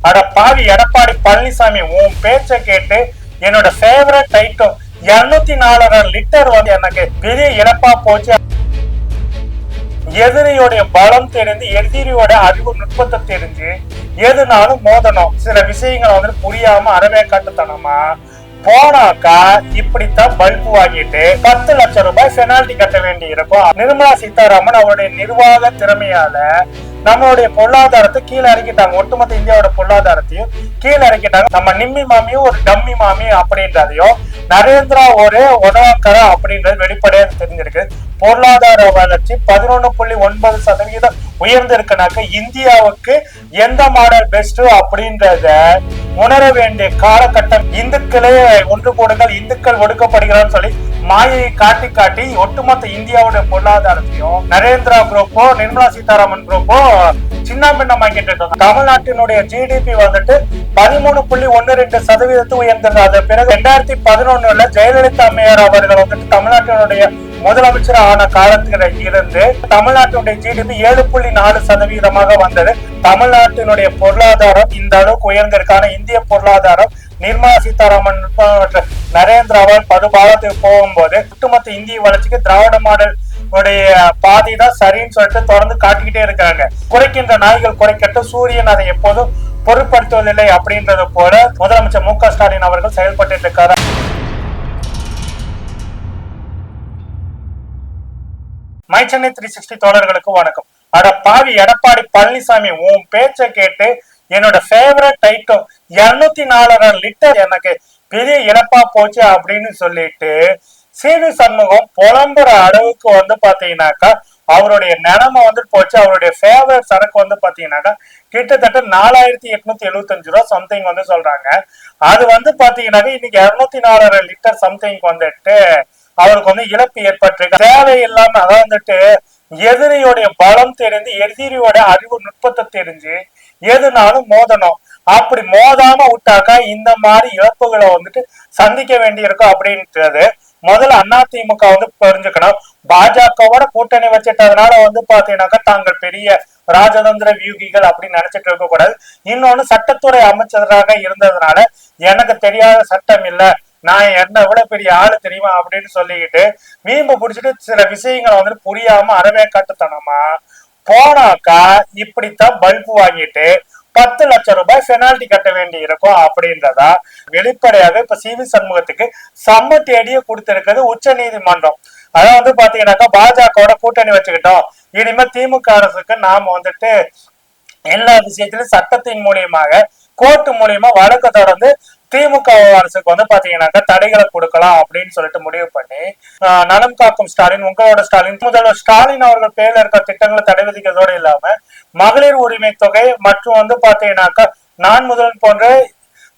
அட பாவி எடப்பாடி பழனிசாமி உன் பேச்ச கேட்டு என்னோட ஃபேவரட் ஐட்டம் இருநூத்தி நாலரை லிட்டர் வந்து எனக்கு பெரிய இழப்பா போச்சு. எதிரியோடைய பலம் தெரிஞ்சு எதிரியோட அறிவு நுட்பத்தை தெரிஞ்சு எதுனாலும் மோதணும். சில விஷயங்களை வந்து புரியாம அறவே கட்டுத்தனமா? போனாக்கா இப்படித்தான் பல்பு வாங்கிட்டு பத்து லட்சம் ரூபாய் பெனால்டி கட்ட வேண்டி இருக்கும் நிர்மலா சீதாராமன் அவருடைய நிர்வாக திறமையால நம்மளுடைய பொருளாதாரத்தை கீழே இறக்கிட்டாங்க. ஒட்டுமொத்த இந்தியாவோட பொருளாதாரத்தையும் கீழே இறக்கிட்டாங்க. நம்ம நிம்மி மாமியும் ஒரு டம்மி மாமி அப்படின்றதையும் நரேந்திரா ஒரு உதவக்கரா அப்படின்றது வெளிப்படையா தெரிஞ்சிருக்கு. பொருளாதார வளர்ச்சி பதினொன்னு புள்ளி ஒன்பது சதவீதம் உயர்ந்து இருக்குனாக்க இந்தியாவுக்கு எந்த மாடல் பெஸ்ட் அப்படின்றத உணர வேண்டிய காலகட்டம் இந்துக்களே ஒன்று கூடுங்கள் இந்துக்கள் ஒடுக்கப்படுகிறான்னு சொல்லி மாயை காட்டி காட்டி ஒட்டுமொத்த இந்தியாவுடைய பொருளாதாரத்தையும் நரேந்திரா குரூப்போ நிர்மலா சீதாராமன் குரூப்போ சின்ன பின்னமாக்கிட்டு இருக்காங்க தமிழ்நாட்டினுடைய ஜிடிபி வந்துட்டு பதிமூணு புள்ளி ஒன்னு ரெண்டு சதவீதத்தை உயர்ந்தது அது பிறகு ரெண்டாயிரத்தி பதினொன்னுல ஜெயலலிதா அம்மையார் அவர்கள் வந்துட்டு தமிழ்நாட்டினுடைய முதலமைச்சர் ஆன காலத்தில் இருந்து தமிழ்நாட்டினுடைய ஜிடிபி ஏழு புள்ளி நாலு சதவீதமாக வந்தது. தமிழ்நாட்டினுடைய பொருளாதாரம் இந்த அளவுக்கு உயர்ந்திருக்கான இந்திய பொருளாதாரம் நிர்மலா சீதாராமன் மற்றும் நரேந்திராவால் படுபாலத்துக்கு போகும்போது ஒட்டுமொத்த இந்திய வளர்ச்சிக்கு திராவிட மாடல் உடைய பாதி தான் சரின்னு சொல்லிட்டு தொடர்ந்து காட்டிக்கிட்டே இருக்காங்க. குறைக்கின்ற நாய்கள் குறைக்கட்டும் சூரியன் அதை எப்போதும் பொருட்படுத்துவதில்லை அப்படின்றது போல முதலமைச்சர் மு க ஸ்டாலின் அவர்கள் செயல்பட்டு இருக்காரு. மை சென்னை த்ரீ சிக்ஸ்டி தோழர்களுக்கு வணக்கம். அட பாவி எடப்பாடி பழனிசாமி உன் பேச்சை கேட்டு என்னோட ஃபேவரட் ஐட்டம் இருநூத்தி நாலரை லிட்டர் எனக்கு பெரிய இழப்பா போச்சு அப்படின்னு சொல்லிட்டு சிவி சண்முகம் புலம்புற அளவுக்கு வந்து பாத்தீங்கன்னாக்கா அவருடைய நிலைமை வந்து போச்சு. அவருடைய ஃபேவரட் சரக்கு வந்து பாத்தீங்கன்னாக்கா கிட்டத்தட்ட நாலாயிரத்தி எட்நூத்தி எழுபத்தஞ்சு ரூபா சம்திங் வந்து சொல்றாங்க. அது வந்து பாத்தீங்கன்னாக்கா இன்னைக்கு இருநூத்தி நாலரை லிட்டர் சம்திங் வந்துட்டு அவருக்கு வந்து இழப்பு ஏற்பட்டிருக்கு. தேவையில்லாம அதான் வந்துட்டு எதிரியோடைய பலம் தெரிஞ்சு எதிரியோட அறிவு நுட்பத்தை தெரிஞ்சு எதுனாலும் மோதணும். அப்படி மோதாம விட்டாக்கா இந்த மாதிரி இழப்புகளை வந்துட்டு சந்திக்க வேண்டியிருக்கும் அப்படின்றது முதல்ல அதிமுக வந்து புரிஞ்சுக்கணும். பாஜகவோட கூட்டணி வச்சிட்டதுனால வந்து பாத்தீங்கன்னாக்கா தாங்கள் பெரிய ராஜதந்திர வியூகிகள் அப்படின்னு நினைச்சிட்டு இருக்க கூடாது. இன்னொன்னு சட்டத்துறை அமைச்சராக இருந்ததுனால எனக்கு தெரியாத சட்டம் இல்ல. நான் என்ன விட பெரிய ஆளு தெரியுமா அப்படின்னு சொல்லிக்கிட்டு மீம்பு பிடிச்சிட்டு சில விஷயங்களை வந்துட்டு புரியாம அறவே காட்டுத்தனமா போனாக்கா இப்படித்தான் பல்பு வாங்கிட்டு பத்து லட்சம் ரூபாய் பெனால்டி கட்ட வேண்டி இருக்கும் அப்படின்றதா வெளிப்படையாக இப்ப சி வி சண்முகத்துக்கு சம்ம தேடியே கொடுத்திருக்கிறது உச்ச நீதிமன்றம். அதான் வந்து பாத்தீங்கன்னாக்கா பாஜகவோட கூட்டணி வச்சுக்கிட்டோம். இனிமே திமுக அரசுக்கு நாம வந்துட்டு எல்லா விஷயத்திலும் சட்டத்தின் மூலியமாக கோர்ட்டு மூலியமா வழக்கு தொடர்ந்து திமுக அரசுக்கு வந்து பாத்தீங்கன்னாக்கா தடைகளை கொடுக்கலாம் அப்படின்னு சொல்லிட்டு முடிவு பண்ணி ஆஹ், நலம் காக்கும் ஸ்டாலின் உங்களோட ஸ்டாலின் முதல்வர் ஸ்டாலின் அவர்கள் பேர்ல இருக்க திட்டங்களை தடை விதிக்கிறதோடு இல்லாம மகளிர் உரிமை தொகை மற்றும் வந்து பாத்தீங்கன்னாக்கா நான் முதல் போன்ற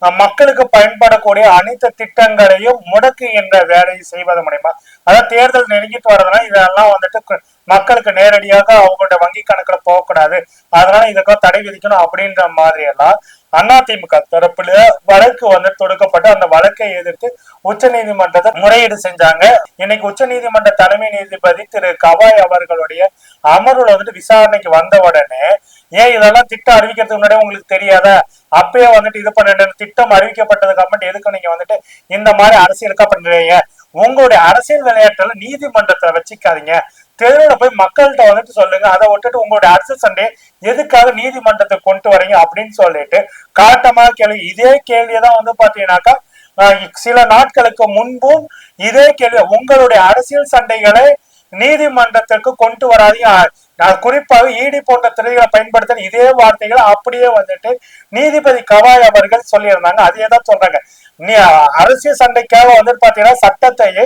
மக்களுக்கு பயன்படக்கூடிய அனைத்து திட்டங்களையும் முடக்கு என்ற வேலையை செய்வது மூலயமா அதாவது தேர்தல் நெருங்கிட்டு வர்றதுனா இதெல்லாம் வந்துட்டு மக்களுக்கு நேரடியாக அவங்களோட வங்கி கணக்குல போகக்கூடாது. அதனால இதுக்கும் தடை விதிக்கணும் அப்படின்ற மாதிரி எல்லாம் அதிமுக தரப்புல வழக்கு வந்து தொடுக்கப்பட்டு அந்த வழக்கை எதிர்த்து உச்ச நீதிமன்றத்தை முறையீடு செஞ்சாங்க. இன்னைக்கு உச்ச நீதிமன்ற தலைமை நீதிபதி திரு கவாய் அவர்களுடைய அமர்வுல வந்துட்டு விசாரணைக்கு வந்த உடனே ஏன் இதெல்லாம் திட்டம் அறிவிக்கிறதுக்கு முன்னாடி உங்களுக்கு தெரியாதா? அப்பயே வந்துட்டு இது பண்ண திட்டம் அறிவிக்கப்பட்டதுக்கு அப்புறம் எதுக்கு நீங்க வந்துட்டு இந்த மாதிரி அரசியலுக்கா பண்றீங்க உங்களுடைய அரசியல் விளையாட்டுல நீதிமன்றத்துல வச்சுக்காதீங்க. தெருவில் போய் மக்கள்கிட்ட வந்துட்டு சொல்லுங்க. அதை விட்டுட்டு உங்களுடைய அரசு சண்டே எதுக்காக நீதிமன்றத்தை கொண்டு வரீங்க அப்படின்னு சொல்லிட்டு காட்டமா கேள்வி. இதே கேள்வியதான் வந்து பாத்தீங்கன்னாக்கா சில நாட்களுக்கு முன்பும் இதே கேள்வி. உங்களுடைய அரசியல் சண்டைகளை நீதிமன்றத்திற்கு கொண்டு வராதீங்க. நான் குறிப்பாக ஈடி போன்ற துறைகளை பயன்படுத்த இதே வார்த்தைகளை அப்படியே வந்துட்டு நீதிபதி கவாய் அவர்கள் சொல்லியிருந்தாங்க. அதே தான் சொல்றாங்க. நீ அரசியல் சண்டைக்காக வந்துட்டு பாத்தீங்கன்னா சட்டத்தையே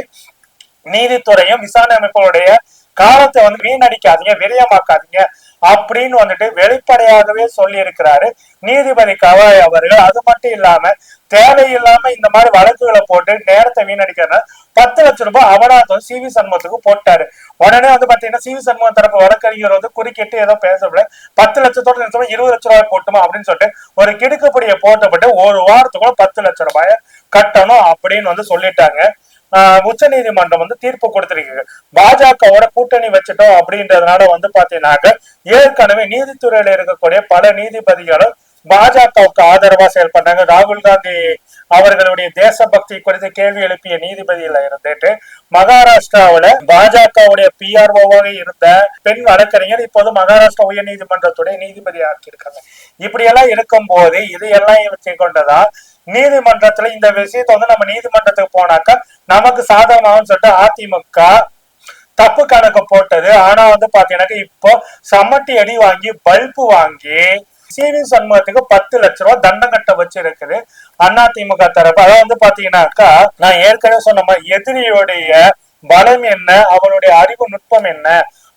நீதித்துறையும் விசாரணை அமைப்புகளுடைய காலத்தை வந்து வீணடிக்காதீங்க விரயமாக்காதீங்க அப்படின்னு வந்துட்டு வெளிப்படையாகவே சொல்லி இருக்கிறாரு நீதிபதி கவாய் அவர்கள். அது மட்டும் இல்லாம தேவையில்லாம இந்த மாதிரி வழக்குகளை போட்டு நேரத்தை வீணடிக்கிறதுனால பத்து லட்சம் ரூபாய் அபராதம் சி வி சண்முகத்துக்கு போட்டாரு. உடனே வந்து பாத்தீங்கன்னா சி வி சண்முகம் தரப்பு வழக்கறிஞர் வந்து குறுக்கிட்டு ஏதோ பேசப்பட பத்து லட்சத்தோட நிறுத்தமா இருபது லட்ச ரூபாய் போட்டுமா அப்படின்னு சொல்லிட்டு ஒரு கிடுக்குப்படியை போட்டப்பட்டு ஒரு வாரத்துக்குள்ள பத்து லட்சம் ரூபாய கட்டணும் அப்படின்னு வந்து சொல்லிட்டாங்க. உச்ச நீதிமன்றம் வந்து தீர்ப்பு கொடுத்திருக்கு பாஜகவோட கூட்டணி வச்சுட்டோம் அப்படின்றதுனால வந்து பாத்தீங்கன்னாக்க ஏற்கனவே நீதித்துறையில இருக்கக்கூடிய பல நீதிபதிகளும் பாஜகவுக்கு ஆதரவா செயல்பட்டாங்க. ராகுல் காந்தி அவர்களுடைய தேசபக்தி குறித்து கேள்வி எழுப்பிய நீதிபதியில இருந்துட்டு மகாராஷ்டிராவுல பாஜகவுடைய பிஆர்ஓவாக இருந்த பெண் வழக்கறிஞர் இப்போது மகாராஷ்டிரா உயர் நீதிமன்றத்துடைய நீதிபதி ஆக்கியிருக்காங்க இப்படியெல்லாம் இருக்கும்போது இதையெல்லாம் வச்சு கொண்டதா நீதிமன்றத்துல இந்த விஷயத்தை வந்து நம்ம நீதிமன்றத்துக்கு போனாக்கா நமக்கு சாதகமாகும் சொல்லிட்டு அதிமுக தப்பு கணக்கு போட்டது. ஆனா வந்து பாத்தீங்கன்னாக்க இப்போ சமட்டி அடி வாங்கி பல்பு வாங்கி சிவி சண்முகத்துக்கு பத்து லட்ச ரூபாய் தண்டம் கட்ட வச்சிருக்குது அதிமுக தரப்பு. அதாவது வந்து பாத்தீங்கன்னாக்கா நான் ஏற்கனவே சொன்ன மாதிரி எதிரியுடைய பலம் என்ன அவனுடைய அறிவு நுட்பம் என்ன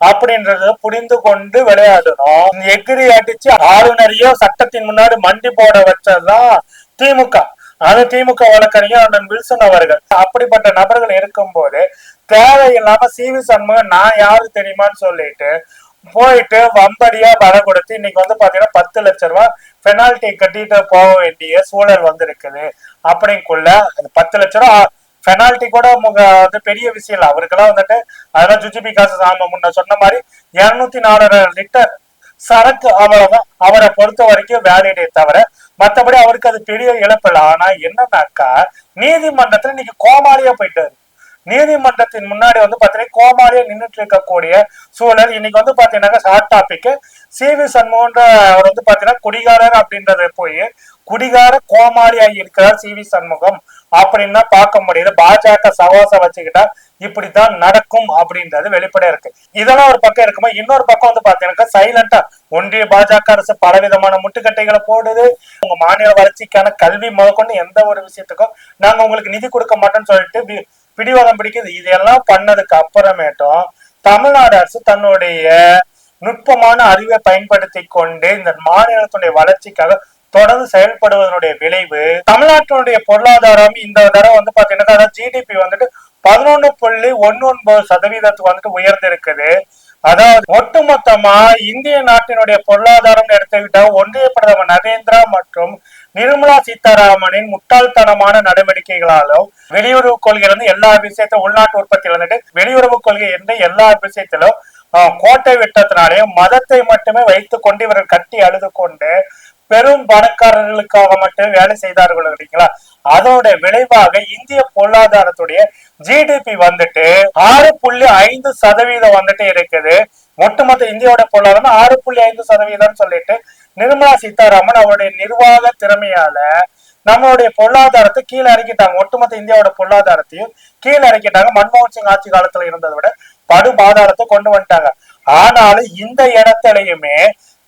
அப்படின்றத புரிந்து கொண்டு விளையாடணும். எகிரி அடிச்சு ஆளுநரையோ சட்டத்தின் முன்னாடி மண்டி போட வச்சதுதான் திமுக. அது திமுக வழக்கறிஞர் அண்ணன் வில்சன் அவர்கள். அப்படிப்பட்ட நபர்கள் இருக்கும்போது தேவையில்லாம சிவி சண்முகம் நான் யாரு தெரியுமான்னு சொல்லிட்டு போயிட்டு வம்படியா வர கொடுத்து இன்னைக்கு வந்து பாத்தீங்கன்னா பத்து லட்ச ரூபாய் பெனால்டி கட்டிட்டு போக வேண்டிய சூழல் வந்து இருக்குது அப்படிங்குள்ள அந்த பத்து லட்ச ரூபா பெனால்டி கூட முக வந்து பெரிய விஷயம் இல்லை. அவருக்கெல்லாம் வந்துட்டு அதெல்லாம் ஜுஜிபி காசு சாம முன்ன சொன்ன மாதிரி இருநூத்தி நாலரை லிட்டர் சரக்கு அவ்வளவுதான் அவரை பொறுத்த வரைக்கும் வேலிடே தவிர மத்தபடி அவருக்கு அது பெரிய இழப்பில்லை. ஆனா என்னன்னாக்கா நீதிமன்றத்துல இன்னைக்கு கோமாளியா போயிட்டாரு. நீதிமன்றத்தின் முன்னாடி வந்து பாத்தீங்கன்னா கோமாளியா நின்றுட்டு இருக்கக்கூடிய சூழல் இன்னைக்கு வந்து பாத்தீங்கன்னா ஷார்ட் டாபிக் சி வி சண்முகன்ற அவர் வந்து பாத்தீங்கன்னா குடிகாரர் அப்படின்றத போய் குடிகார கோமாளியாகி இருக்கிறார் சி வி சண்முகம். அப்படின்னா பார்க்க முடியுது. பாஜக சகவாசம் வச்சுக்கிட்டா இப்படித்தான் நடக்கும் அப்படின்றது வெளிப்படையா இருக்கு. இதெல்லாம் ஒரு பக்கம் இருக்குமா இன்னொரு பக்கம் வந்து பாத்தீங்கன்னா சைலண்டா ஒன்றிய பாஜக அரசு பலவிதமான முட்டுக்கட்டைகளை போடுது. உங்க மாநில வளர்ச்சிக்கான கல்வி முதற்கொண்டு எந்த ஒரு விஷயத்துக்கும் நாங்க உங்களுக்கு நிதி கொடுக்க மாட்டோம்னு சொல்லிட்டு வி- பிடிவாதம் பிடிக்குது இதெல்லாம் பண்ணதுக்கு அப்புறமேட்டும் தமிழ்நாடு அரசு தன்னுடைய நுட்பமான அறிவை பயன்படுத்தி கொண்டு இந்த மாநிலத்துடைய வளர்ச்சிக்காக தொடர்ந்து செயல்படுவதனுடைய விளைவு தமிழ்நாட்டினுடைய பொருளாதாரம் இந்த தடவை வந்து பாத்தீங்கன்னா ஜிடிபி வந்துட்டு பதினொன்னு புள்ளி ஒன்னு ஒன்பது சதவீதத்துக்கு வந்துட்டு உயர்ந்திருக்குது. அதாவது ஒட்டுமொத்தமா இந்திய நாட்டினுடைய பொருளாதாரம் எடுத்துக்கிட்டா ஒன்றிய பிரதமர் நரேந்திரா மற்றும் நிர்மலா சீதாராமனின் முட்டாள்தனமான நடவடிக்கைகளாலும் வெளியுறவு கொள்கையிலிருந்து எல்லா விஷயத்தையும் உள்நாட்டு உற்பத்தியில இருந்துட்டு வெளியுறவு கொள்கை என்ற எல்லா விஷயத்திலும் ஆஹ், கோட்டை விட்டத்தினாலேயும் மதத்தை மட்டுமே வைத்துக் கொண்டு இவர்கள் கட்டி அழுது கொண்டு பெரும் பணக்காரர்களுக்காக மட்டும் வேலை செய்தார்கள் இல்லைங்களா? அதோட விளைவாக இந்திய பொருளாதாரத்துடைய ஜிடிபி வந்துட்டு ஆறு புள்ளி ஐந்து சதவீதம் வந்துட்டு இருக்குது. ஒட்டுமொத்த இந்தியாவோட பொருளாதாரம் ஆறு புள்ளி ஐந்து சதவீதம் சொல்லிட்டு நிர்மலா சீதாராமன் அவருடைய நிர்வாக திறமையால நம்மளுடைய பொருளாதாரத்தை கீழே இறக்கிட்டாங்க. ஒட்டுமொத்த இந்தியாவோட பொருளாதாரத்தையும் கீழே இறக்கிட்டாங்க. மன்மோகன் சிங் ஆட்சி காலத்துல இருந்ததை விட படு பாதாளத்தை கொண்டு வந்துட்டாங்க. ஆனாலும் இந்த இடத்துலயுமே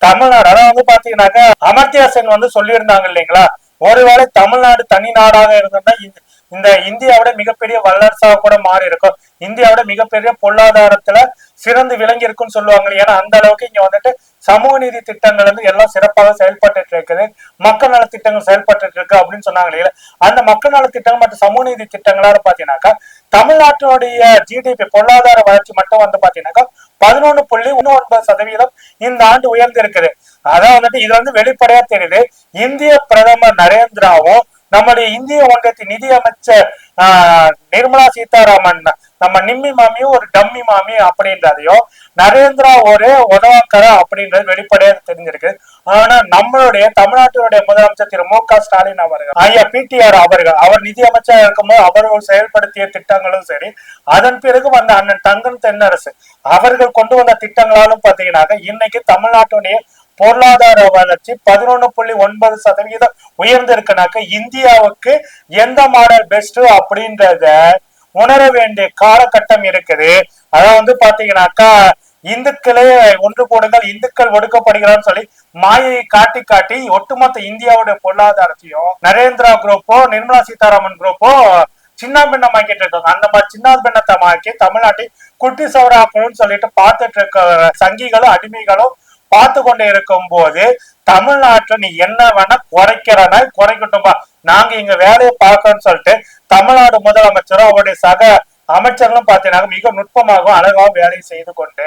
தமிழ்நாடு அதாவது வந்து பாத்தீங்கன்னாக்க அமர்த்தியா சென் வந்து சொல்லியிருந்தாங்க இல்லைங்களா? ஒருவேளை தமிழ்நாடு தனி நாடாக இருந்ததுன்னா இந்த- இந்தியாவோட மிகப்பெரிய வல்லரசாக கூட மாறி இருக்கும் இந்தியாவோட மிகப்பெரிய பொருளாதாரத்துல சிறந்து விளங்கி இருக்குன்னு சொல்லுவாங்க ஏன்னா அந்த அளவுக்கு இங்க வந்துட்டு சமூக நீதி திட்டங்கள் வந்து எல்லாம் சிறப்பாக செயல்பட்டு இருக்குது. மக்கள் நல திட்டங்கள் செயல்பட்டு இருக்கு அப்படின்னு சொன்னாங்க இல்லையா அந்த மக்கள் நல திட்டங்கள் மற்றும் சமூக நீதி திட்டங்களால பாத்தீங்கன்னாக்கா தமிழ்நாட்டினுடைய ஜிடிபி பொருளாதார வளர்ச்சி மட்டும் வந்து பாத்தீங்கன்னாக்கா பதினொன்னு புள்ளி ஒண்ணு ஒன்பது சதவீதம் இந்த ஆண்டு உயர்ந்து இருக்குது அதான் வந்துட்டு இது வந்து வெளிப்படையா தெரியுது. இந்திய பிரதமர் நரேந்திராவும் நம்முடைய இந்திய ஒன்றியத்தின் நிதி அமைச்சர் நிர்மலா சீதாராமன் நம்ம நிம்மி மாமியும் ஒரு டம்மி மாமி அப்படின்றதையும் நரேந்திரா ஒரு உதவாக்கர அப்படின்றது வெளிப்படையா தெரிஞ்சிருக்கு. ஆனா நம்மளுடைய தமிழ்நாட்டினுடைய முதலமைச்சர் திரு மு க ஸ்டாலின் அவர்கள் ஐயா பிடிஆர் அவர்கள் அவர் நிதி அமைச்சர் இருக்கும்போது அவர்கள் செயல்படுத்திய திட்டங்களும் சரி அதன் பிறகு வந்த அண்ணன் தங்கன் தென்னரசு அவர்கள் கொண்டு வந்த திட்டங்களாலும் பாத்தீங்கன்னாக்க இன்னைக்கு தமிழ்நாட்டுடைய பொருளாதார வளர்ச்சி பதினொன்னு புள்ளி ஒன்பது சதவீதம் உயர்ந்திருக்குனாக்க இந்தியாவுக்கு எந்த மாடல் பெஸ்ட் அப்படின்றத உணர வேண்டிய காலகட்டம் இருக்குது. அதான் வந்து பாத்தீங்கன்னாக்கா இந்துக்களே ஒன்று கூடுங்கள் இந்துக்கள் ஒடுக்கப்படுகிறான்னு சொல்லி மாயை காட்டி காட்டி ஒட்டுமொத்த இந்தியாவுடைய பொருளாதாரத்தையும் நரேந்திரா குரூப்போ நிர்மலா சீதாராமன் குரூப்போ சின்ன பின்னமாக்கிட்டு இருக்காங்க. அந்த மாதிரி சின்ன பின்னத்தமாக்கி தமிழ்நாட்டை குட்டி சவராக்கணும்னு சொல்லிட்டு பார்த்துட்டு இருக்க சங்கிகளும் அடிமைகளும் பார்த்து கொண்டு இருக்கும் போது தமிழ்நாட்டுல நீ என்ன வேணா குறைக்கிறனா குறைக்கட்டும்பா. நாங்க இங்க வேலையை பார்க்கறோம்னு சொல்லிட்டு தமிழ்நாடு முதலமைச்சரும் அவருடைய சக அமைச்சர்களும் பார்த்தீங்கன்னா மிக நுட்பமாகவும் அழகாகவும் வேலையை செய்து கொண்டு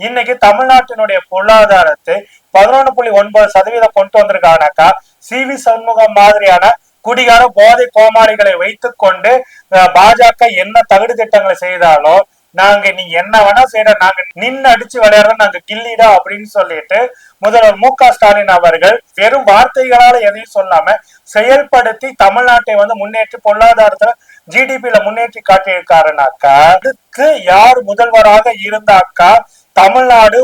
இன்னைக்கு தமிழ்நாட்டினுடைய பொருளாதாரத்தை பதினொன்று புள்ளி ஒன்பது சதவீதம் கொண்டு வந்திருக்காங்கனாக்கா சி வி சண்முகம் மாதிரியான குடிகார போதை கோமாளிகளை வைத்துக்கொண்டு பாஜக என்ன தகுடு திட்டங்களை செய்தாலும் நாங்க நீ என்ன வேணா செய்யற நாங்க நின்னு அடிச்சு விளையாடுறோம் நாங்க கில்லிடா அப்படின்னு சொல்லிட்டு முதல்வர் மு க ஸ்டாலின் அவர்கள் வெறும் வார்த்தைகளால எதையும் சொல்லாம செயல்படுத்தி தமிழ்நாட்டை வந்து முன்னேற்றி பொருளாதாரத்துல ஜிடிபியில முன்னேற்றி காட்டியிருக்காருனாக்கா அதுக்கு யார் முதல்வராக இருந்தாக்கா தமிழ்நாடு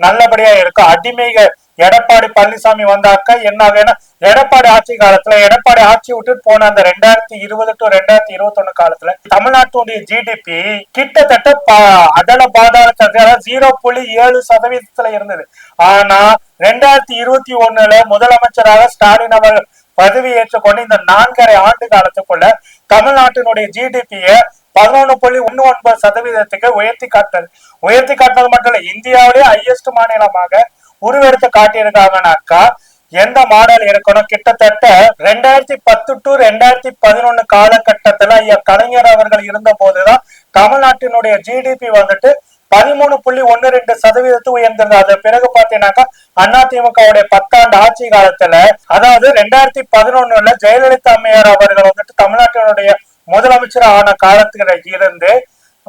நல்லபடியா இருக்கும். அடிமைகள் எடப்பாடி பழனிசாமி வந்தாக்கா என்ன? ஆகும்னா எடப்பாடி ஆட்சி காலத்துல எடப்பாடி ஆட்சி விட்டுட்டு போன அந்த ரெண்டாயிரத்தி இருபது டு ரெண்டாயிரத்தி இருபத்தி ஒண்ணு காலத்துல தமிழ்நாட்டுடைய ஜிடிபி கிட்டத்தட்ட அதல பாதாள ஜீரோ புள்ளி ஏழு சதவீதத்துல இருந்தது. ஆனா ரெண்டாயிரத்தி இருபத்தி ஒண்ணுல முதலமைச்சராக ஸ்டாலின் அவர்கள் பதவி ஏற்றுக்கொண்டு இந்த நான்கரை ஆண்டு காலத்துக்குள்ள தமிழ்நாட்டினுடைய ஜிடிபியை பதினொன்னு புள்ளி ஒன்னு ஒன்பது சதவீதத்துக்கு உயர்த்தி காட்டது உயர்த்தி காட்டினது மட்டும் இல்ல இந்தியாவிலேயே ஹையஸ்ட் மாநிலமாக உருவெடுத்து காட்டியிருக்காங்கனாக்கா எந்த மாடல் இருக்கணும்? கிட்டத்தட்ட ரெண்டாயிரத்தி பத்து டு ரெண்டாயிரத்தி பதினொன்னு காலகட்டத்துல ஐயா கலைஞர் அவர்கள் இருந்த போதுதான் தமிழ்நாட்டினுடைய ஜிடிபி வந்துட்டு பதிமூணு புள்ளி ஒன்னு ரெண்டு சதவீதத்து உயர்ந்திருந்தது. அது பிறகு பாத்தீங்கன்னாக்கா அதிமுகவுடைய பத்தாண்டு ஆட்சி காலத்துல அதாவது ரெண்டாயிரத்தி பதினொன்னுல ஜெயலலிதா அம்மையார் அவர்கள் வந்துட்டு தமிழ்நாட்டினுடைய முதலமைச்சர் ஆன காலத்துல இருந்து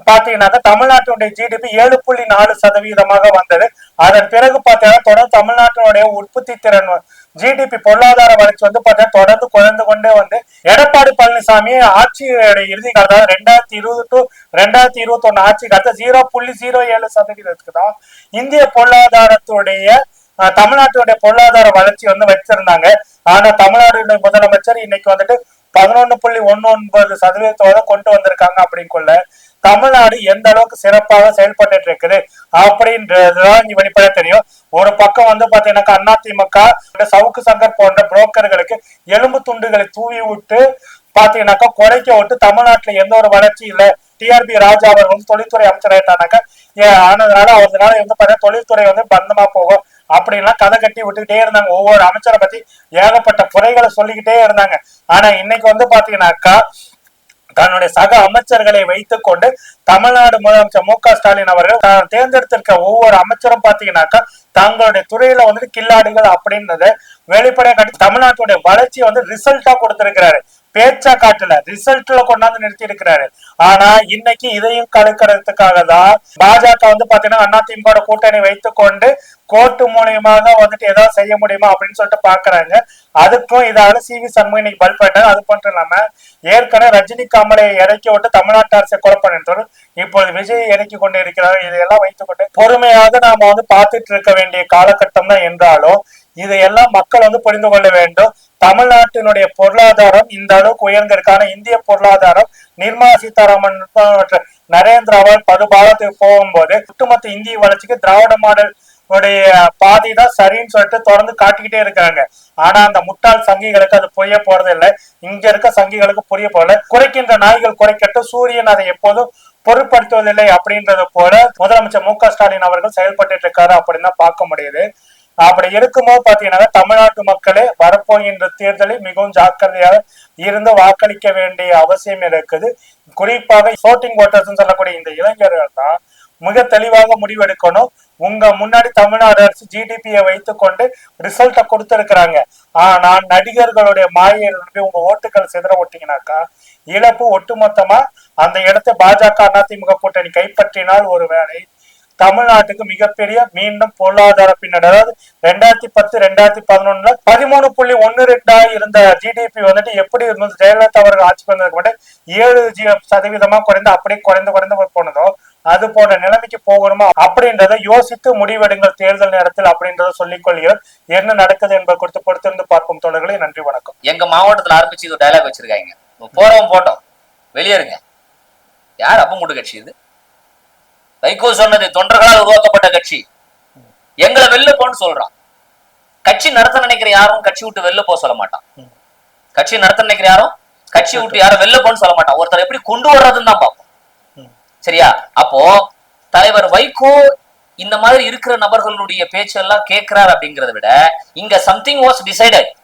பாத்தீங்கன்னாக்கா தமிழ்நாட்டினுடைய ஜிடிபி ஏழு புள்ளி நாலு சதவீதமாக வந்தது. அதன் பிறகு பார்த்தீங்கன்னா தொடர்ந்து தமிழ்நாட்டினுடைய உற்பத்தி திறன் ஜிடிபி பொருளாதார வளர்ச்சி வந்து பாத்தீங்கன்னா தொடர்ந்து குறைந்து கொண்டே வந்து. எடப்பாடி பழனிசாமி ஆட்சியோட இறுதி காலத்தில் ரெண்டாயிரத்தி இருபது டு ரெண்டாயிரத்தி இருபத்தி ஒண்ணு ஆட்சி காலத்தில் ஜீரோ புள்ளி ஜீரோ ஏழு சதவீதத்துக்கு தான் இந்திய பொருளாதாரத்துடைய தமிழ்நாட்டுடைய பொருளாதார வளர்ச்சி வந்து வச்சிருந்தாங்க. ஆனா தமிழ்நாடு முதலமைச்சர் இன்னைக்கு வந்துட்டு பதினொன்னு புள்ளி ஒன்னு ஒன்பது சதவீதத்தோட கொண்டு வந்திருக்காங்க அப்படின்னு கொள்ள தமிழ்நாடு எந்த அளவுக்கு சிறப்பாக செயல்பட்டு இருக்குது அப்படின்றதுதான் இங்க தெரியும். ஒரு பக்கம் வந்து பாத்தீங்கன்னாக்கா அதிமுக சவுக்கு சங்கர் போன்ற புரோக்கர்களுக்கு எலும்பு துண்டுகளை தூவி விட்டு பாத்தீங்கன்னாக்கா குறைக்க விட்டு தமிழ்நாட்டுல எந்த ஒரு வளர்ச்சி இல்ல. டிஆர்பி ராஜா அவர் வந்து தொழில்துறை அமைச்சர் ஆயிட்டானாக்கா ஆனதுனால அவர்னால வந்து தொழில்துறை வந்து பந்தமா போகும். அப்படின்லாம் கதை கட்டி விட்டுக்கிட்டே இருந்தாங்க. ஒவ்வொரு அமைச்சரை பத்தி ஏகப்பட்ட குறைகளை சொல்லிக்கிட்டே இருந்தாங்க. ஆனா இன்னைக்கு வந்து பாத்தீங்கன்னாக்கா தன்னுடைய சக அமைச்சர்களை வைத்துக் கொண்டு தமிழ்நாடு முதலமைச்சர் மு க ஸ்டாலின் அவர்கள் தேர்ந்தெடுத்திருக்க ஒவ்வொரு அமைச்சரும் பாத்தீங்கன்னாக்கா தங்களுடைய துறையில வந்துட்டு கில்லாடிகள் அப்படின்றத வெளிப்படையா காட்டி தமிழ்நாட்டுடைய வளர்ச்சியை வந்து ரிசல்ட்டா கொடுத்திருக்கிறாரு. பேச்சா காட்டல ரிசல்ட்ல கொண்டாந்து நிறுத்தி இருக்கிறாரு ஆனா இன்னைக்கு இதையும் கலக்கிறதுக்காக தான் பாஜக வந்து பாத்தீங்கன்னா அதிமுக கூட்டணி வைத்துக் கொண்டு கோர்ட்டு மூலியமாக வந்துட்டு ஏதாவது செய்ய முடியுமா அப்படின்னு சொல்லிட்டு பாக்குறாங்க அதுக்கும் இதால சி வி சண்முகம் இன்னைக்கு பல்ப் பண்ணிட்டாங்க அது மட்டும் இல்லாம ஏற்கனவே ரஜினி கமலை இறக்கி விட்டு தமிழ்நாட்டு அரசை கொலை பண்ணிட்டு இப்பொழுது விஜய் இறக்கி கொண்டு இருக்கிறார். இதையெல்லாம் வைத்துக் கொண்டு பொறுமையாக நாம வந்து பார்த்துட்டு இருக்க வேண்டிய காலகட்டம் தான் என்றாலும் இதையெல்லாம் மக்கள் வந்து புரிந்து கொள்ள வேண்டும். தமிழ்நாட்டினுடைய பொருளாதாரம் இந்த அளவுக்கு உயர்ந்திருக்கான இந்திய பொருளாதாரம் நிர்மலா சீதாராமன் மற்ற நரேந்திராவால் படுபாலத்துக்கு போகும்போது ஒட்டுமொத்த இந்திய வளர்ச்சிக்கு திராவிட மாடல் உடைய பாதி தான் சரின்னு சொல்லிட்டு தொடர்ந்து காட்டிக்கிட்டே இருக்காங்க ஆனா அந்த முட்டாள் சங்கிகளுக்கு அது புரிய போறது இல்லை. இங்க இருக்க சங்கிகளுக்கு புரிய போல குறைக்கின்ற நாய்கள் குறைக்கட்டும். சூரியன் அதை எப்போதும் பொருட்படுத்துவதில்லை அப்படின்றது போல முதலமைச்சர் மு க ஸ்டாலின் அவர்கள் செயல்பட்டு இருக்காரு அப்படின்னு தான் பார்க்க முடியுது. அப்படி இருக்கும்போது பாத்தீங்கன்னா தமிழ்நாட்டு மக்களே வரப்போகின்ற தேர்தலில் மிகவும் ஜாக்கிரதையாக இருந்து வாக்களிக்க வேண்டிய அவசியம் இருக்குது. குறிப்பாக voting voters சொல்லக்கூடிய இந்த இளைஞர்கள் தான் மிக தெளிவாக முடிவெடுக்கணும். உங்க முன்னாடி தமிழ்நாடு அரசு ஜிடிபியை வைத்துக்கொண்டு ரிசல்ட்டை கொடுத்திருக்கிறாங்க. ஆனா நடிகர்களுடைய மாயை உங்க ஓட்டுகள் சிதற விட்டீங்கன்னாக்கா இழப்பு ஒட்டுமொத்தமா அந்த இடத்தை பாஜக அதிமுக கூட்டணி கைப்பற்றினால் ஒருவேளை தமிழ்நாட்டுக்கு மிகப்பெரிய மீண்டும் பொருளாதார பின்னர் அதாவது ரெண்டாயிரத்தி பத்து ரெண்டாயிரத்தி பதினொன்னுல பதிமூணு புள்ளி ஒன்னு ரெண்டா இருந்த ஜிடிபி வந்துட்டு எப்படி இருந்தது? ஜெயலலிதா அவர்கள் ஆட்சி வந்ததுக்கு மட்டும் ஏழு சதவீதமா குறைந்து அப்படியே குறைந்து குறைந்து போனதோ அது போன்ற நிலைமைக்கு போகணுமா அப்படின்றத யோசித்து முடிவெடுங்கள் தேர்தல் நேரத்தில் அப்படின்றத சொல்லிக் கொள்கிறேன் என்ன நடக்குது என்பது குறித்து பொறுத்திருந்து பார்க்கும் தோழர்களே. நன்றி வணக்கம். எங்க மாவட்டத்துல ஆரம்பிச்சு இது டைலாக் வச்சிருக்காங்க. போறவன் போட்டோம். வெளியேறுங்க யார் அப்ப மூட்டு கட்சி இது? வைகோ சொன்னது தொண்டர்களால் உருவாக்கப்பட்ட கட்சி. எங்களை வெளில போன்னு சொல்றான். கட்சி நடத்த நினைக்கிற யாரும் கட்சி விட்டு வெளில போக சொல்ல மாட்டான். கட்சி நடத்த நினைக்கிற யாரும் கட்சி விட்டு யாரும் வெளில போன்னு சொல்ல மாட்டான். ஒருத்தர் எப்படி கொண்டு வர்றதுன்னு தான் பார்ப்போம். சரியா? அப்போ தலைவர் வைகோ இந்த மாதிரி இருக்கிற நபர்களுடைய பேச்செல்லாம் கேட்கிறார் அப்படிங்கறத விட இங்க சம்திங் வாஸ் டிசைடட்